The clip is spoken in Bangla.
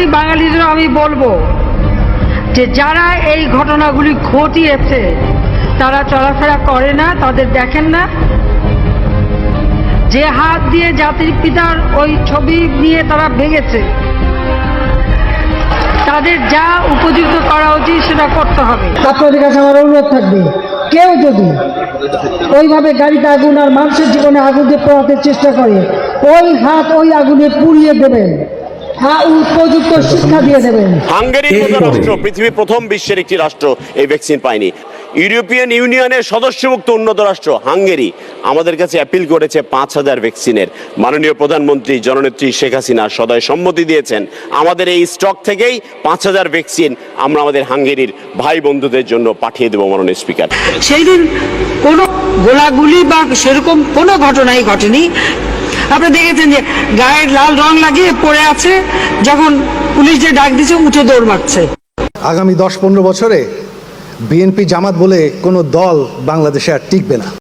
দেশবাসী বাঙালিদের আমি বলব যে যারা এই ঘটনাগুলি ঘটিয়েছে, তারা চলাফেরা করে না, তাদের দেখেন না। যে হাত দিয়ে জাতির পিতার ওই ছবি নিয়ে তারা ভেঙেছে, তাদের যা উপযুক্ত করা উচিত সেটা করতে হবে। আপনাদের কাছে আমার অনুরোধ থাকবে, কেউ যদি ওইভাবে গাড়িতে আগুন আর মানুষের জীবনে আগুন দিয়ে পোড়াতে চেষ্টা করে, ওই হাত ওই আগুনে পুড়িয়ে দেবেন। আর উপযুক্ত শিক্ষা দিয়ে দেবেন। হাঙ্গেরির রাষ্ট্র পৃথিবীর প্রথম বিশ্বের একটি রাষ্ট্র এই ভ্যাকসিন পায়নি। ইউরোপিয়ান ইউনিয়নের সদস্যভুক্ত উন্নত রাষ্ট্র হাঙ্গেরি। আমাদের কাছে অ্যাপিল করেছে পাঁচ হাজার ভ্যাকসিনের মাননীয় প্রধানমন্ত্রী জননেত্রী শেখ হাসিনা সদয় সম্মতি দিয়েছেন আমাদের এই স্টক থেকেই পাঁচ হাজার ভ্যাকসিন আমরা আমাদের হাঙ্গেরির ভাই বন্ধুদের জন্য পাঠিয়ে দেবো মাননীয় স্পিকার সেই দিন কোনো গোলাগুলি বা সেরকম কোনো ঘটনাই ঘটেনি। আপনি দেখেছেন যে গায়ে লাল রং লাগিয়ে পড়ে আছে, যখন পুলিশ যে ডাক দিচ্ছে উঠে দৌড় মারছে। আগামী দশ পনেরো বছরে বিএনপি জামাত বলে কোনো দল বাংলাদেশে আর টিকবে না।